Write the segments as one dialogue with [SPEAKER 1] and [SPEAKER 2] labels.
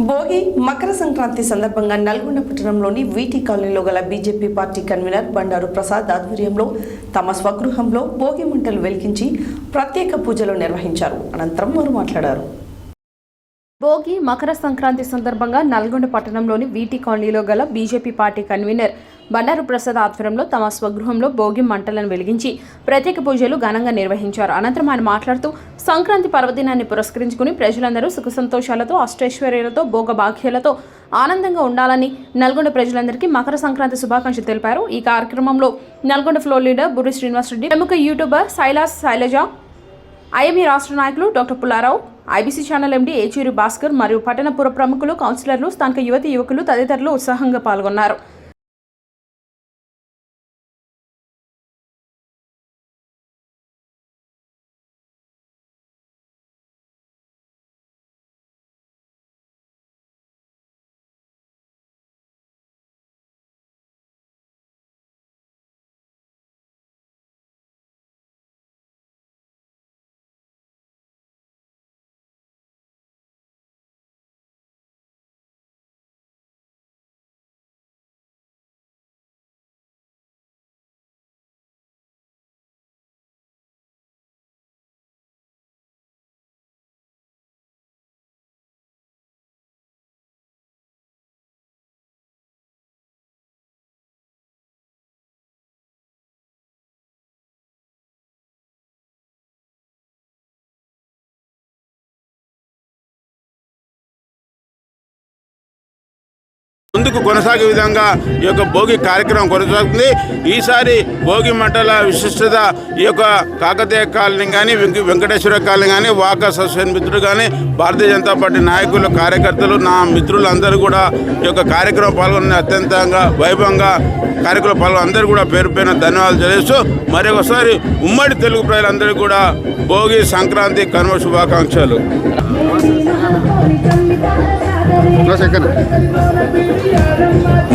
[SPEAKER 1] భోగి మకర సంక్రాంతి సందర్భంగా నల్గొండ పట్టణంలోని వీటి కాలనీలో గల BJP party convener Bandaru Prasad ఆధ్వర్యంలో తమ స్వగృహంలో భోగి మంటలు వెలిగించి ప్రత్యేక పూజలు నిర్వహించారు. అనంతరం వారు మాట్లాడారు.
[SPEAKER 2] భోగి మకర సంక్రాంతి సందర్భంగా నల్గొండ పట్టణంలోని వీటి కాలనీలో గల BJP party convener Bandaru Prasad ఆధ్వర్యంలో తమ స్వగృహంలో భోగి మంటలను వెలిగించి ప్రత్యేక పూజలు ఘనంగా నిర్వహించారు. అనంతరం ఆయన మాట్లాడుతూ సంక్రాంతి పర్వదినాన్ని పురస్కరించుకుని ప్రజలందరూ సుఖ సంతోషాలతో అష్టైశ్వర్యాలతో భోగభాగ్యాలతో ఆనందంగా ఉండాలని నల్గొండ ప్రజలందరికీ మకర సంక్రాంతి శుభాకాంక్షలు తెలిపారు. ఈ కార్యక్రమంలో నల్గొండ ఫ్లోర్ లీడర్ బుర్రి శ్రీనివాస్ రెడ్డి ప్రముఖ యూట్యూబర్ శైలాస్ శైలజ ఐఎంఈ రాష్ట్ర నాయకులు doctor Pullarao IBC channel MD Yechuri Bhaskar మరియు పట్టణ పుర ప్రముఖులు కౌన్సిలర్లు స్థానిక యువతి యువకులు తదితరులు ఉత్సాహంగా పాల్గొన్నారు.
[SPEAKER 3] ముందుకు కొనసాగే విధంగా ఈ యొక్క భోగి కార్యక్రమం కొనసాగుతుంది. ఈసారి భోగి మంటల విశిష్టత ఈ యొక్క కాకతీయ కాలనీ కానీ వెంక- వెంకటేశ్వర కాలనీ కానీ వాక సస్వన్ మిత్రులు కానీ భారతీయ జనతా పార్టీ నాయకులు కార్యకర్తలు నా మిత్రులందరూ కూడా ఈ యొక్క కార్యక్రమం పాల్గొన్న అత్యంతంగా వైభవంగా కార్యక్రమం పాల్గొని అందరూ కూడా పేరు పైన ధన్యవాదాలు తెలియజేస్తూ మరొకసారి ఉమ్మడి తెలుగు ప్రజలందరూ కూడా భోగి సంక్రాంతి కనుమ శుభాకాంక్షలు.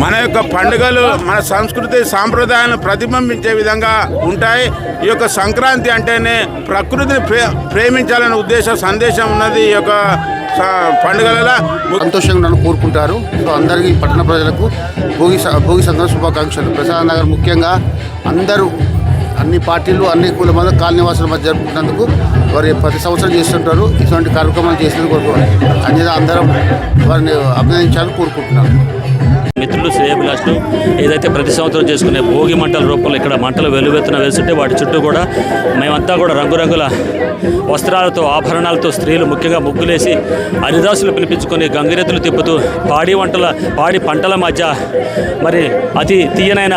[SPEAKER 3] మన యొక్క పండుగలు మన సంస్కృతి సాంప్రదాయాలను ప్రతిబింబించే విధంగా ఉంటాయి. ఈ యొక్క సంక్రాంతి అంటేనే ప్రకృతిని ప్రే ప్రేమించాలనే ఉద్దేశ సందేశం ఉన్నది ఈ యొక్క పండుగలలో.
[SPEAKER 4] సంతోషంగా కోరుకుంటారు. సో అందరికీ పట్టణ ప్రజలకు భోగి భోగి సంక్రాంతి శుభాకాంక్షలు. ప్రసాద్ నగర్ ముఖ్యంగా అందరూ అన్ని పార్టీలు అన్ని కుల మత కాలనీవాసుల మధ్య జరుపుకున్నందుకు వారు ప్రతి సంవత్సరం చేస్తుంటారు. ఇటువంటి కార్యక్రమాలు చేసినందుకు అనేది అందరం వారిని అభినందించాలని కోరుకుంటున్నాను.
[SPEAKER 5] మిత్రులు శ్రేయభిలాషులు ఏదైతే ప్రతి సంవత్సరం చేసుకునే భోగి మంటల రూపంలో ఇక్కడ మంటలు వెలువెత్తున వేస్తుంటే వాటి చుట్టూ కూడా మేమంతా కూడా రంగురంగుల వస్త్రాలతో ఆభరణాలతో స్త్రీలు ముఖ్యంగా ముగ్గులేసి హరిదాసులు పిలిపించుకొని గంగిరెత్తులు తిప్పుతూ పాడి వంటల పాడి పంటల మధ్య మరి అతి తీయనైన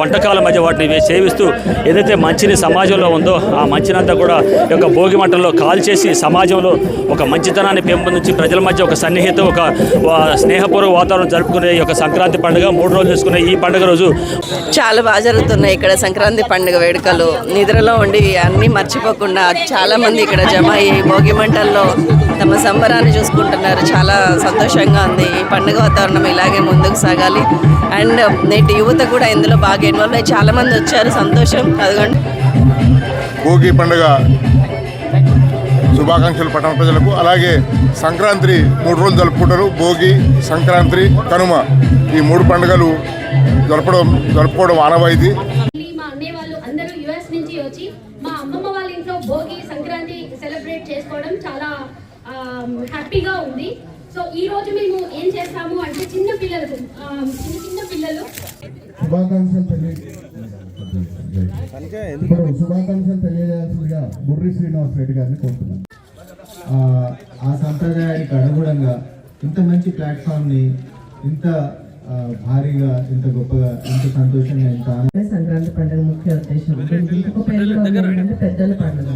[SPEAKER 5] వంటకాల మధ్య వాటిని సేవిస్తూ ఏదైతే మంచిని సమాజంలో ఉందో ఆ మంచినంతా కూడా ఈ యొక్క భోగి మంటల్లో కాల్చేసి సమాజంలో ఒక మంచితనాన్ని పెంపొందించి ప్రజల మధ్య ఒక సన్నిహిత ఒక స్నేహపూర్వ స్నేహపూర్వక వాతావరణం జరుపుకునే ఈ యొక్క సంక్రాంతి పండుగ మూడు రోజులు చేసుకునే ఈ పండుగ రోజు.
[SPEAKER 6] చాలా బాగా జరుగుతున్నాయి ఇక్కడ సంక్రాంతి పండుగ వేడుకలు. నిద్రలో ఉండి అన్నీ మర్చిపోకుండా చాలా మంది ఇక్కడ జమ అయ్యి భోగి మంటల్లో తమ సంబరాన్ని చూసుకుంటున్నారు. చాలా సంతోషంగా ఉంది. ఈ పండుగ వాతావరణం ఇలాగే ముందుకు సాగాలి. అండ్ నేటి యువత కూడా ఇందులో బాగా ఇన్వాల్వ్ అయ్యి చాలా మంది వచ్చారు. సంతోషం. అదిగోండి.
[SPEAKER 7] భోగి పండుగ శుభాకాంక్షలు పట్టణ ప్రజలకు. అలాగే సంక్రాంతి మూడు రోజులు జరుపుకుంటారు. భోగి సంక్రాంతి కనుమ. ఈ మూడు పండుగలు జరపడం జరుపుకోవడం ఆనవాయితీ.
[SPEAKER 8] మా అమ్మమ్మ వాళ్ళ ఇంట్లో భోగి సంక్రాంతి సెలబ్రేట్ చేసుకోవడం చాలా హ్యాపీగా ఉంది. సో ఈ రోజు మేము ఏం చేస్తాము అంటే చిన్న పిల్లలకు ఆ, చిన్న చిన్న పిల్లలు
[SPEAKER 9] శుభాకాంక్షలు తెలియ ఇప్పుడు శుభాకాంక్షలు తెలియజేయాల్సిందిగా బుర్రి శ్రీనివాస్ రెడ్డి గారిని కోరుతున్నాను. ఆ, సంప్రదాయానికి అనుగుణంగా ఇంత మంచి ప్లాట్ఫామ్ని ఇంత భారీగా ఇంత గొప్పగా ఇంత సంతోషంగా ఇంత
[SPEAKER 10] సంక్రాంతి పండుగ ముఖ్య ఉద్దేశం. పెద్దల పండుగ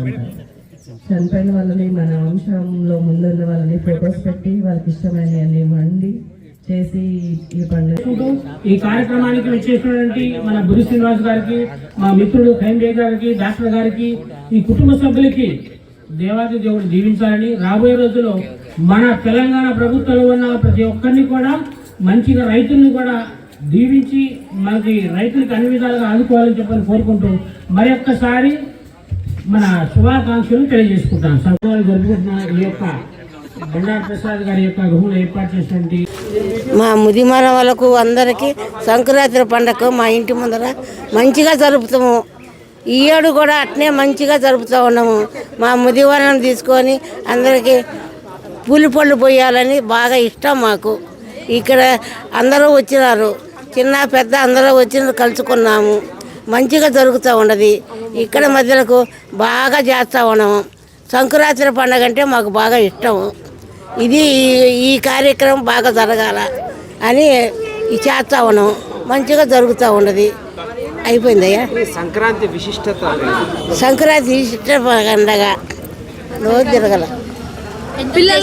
[SPEAKER 10] చనిపోయిన వాళ్ళని మన వంశంలో ముందున్న వాళ్ళని ఫొటోస్ పెట్టి వాళ్ళకి ఇష్టమైనవన్నీ వండి చేసి ఈ పండుగ.
[SPEAKER 11] ఈ కార్యక్రమానికి వచ్చేసినటువంటి మన బురి శ్రీనివాస్ గారికి మా మిత్రుడు ఖైండే గారికి డాక్టర్ గారికి ఈ కుటుంబ సభ్యులకి దేవాది దేవుడు దీవించాలని రాబోయే రోజుల్లో మన తెలంగాణ ప్రభుత్వంలో ఉన్న ప్రతి ఒక్కరిని కూడా మంచిగా రైతుల్ని కూడా దీవించి మనకి రైతులకు అన్ని విధాలుగా ఆదుకోవాలని చెప్పని కోరుకుంటూ మరి ఒక్కసారి మన శుభాకాంక్షలు తెలియజేసుకుంటాను సంక్రాంతి జరుపుకుంటున్న ఈ యొక్క బండారు ప్రసాద్ గారి యొక్క గృహంలో ఏర్పాటు చేసినటువంటి
[SPEAKER 12] మా ముదిమాన వాళ్ళకు అందరికీ సంక్రాంతి పండగ మా ఇంటి ముందర మంచిగా జరుపుతాము. ఈ ఏడు కూడా అట్నే మంచిగా జరుపుతూ ఉన్నాము. మా ముదివారం తీసుకొని అందరికీ పూలి పళ్ళు పోయాలని బాగా ఇష్టం మాకు. ఇక్కడ అందరూ వచ్చినారు. చిన్న పెద్ద అందరూ వచ్చి కలుసుకున్నాము. మంచిగా జరుగుతూ ఉన్నది. ఇక్కడ మధ్యలకు బాగా చేస్తూ ఉన్నాము సంక్రాంతి పండగ అంటే మాకు బాగా ఇష్టము ఇది ఈ- ఈ కార్యక్రమం బాగా జరగాల అని చేస్తా ఉన్నాం. మంచిగా జరుగుతూ ఉన్నది. అయిపోయిందయ్యా
[SPEAKER 13] సంక్రాంతి విశిష్టత
[SPEAKER 12] సంక్రాంతి ఇష్ట పండగ. రోజు తిరగల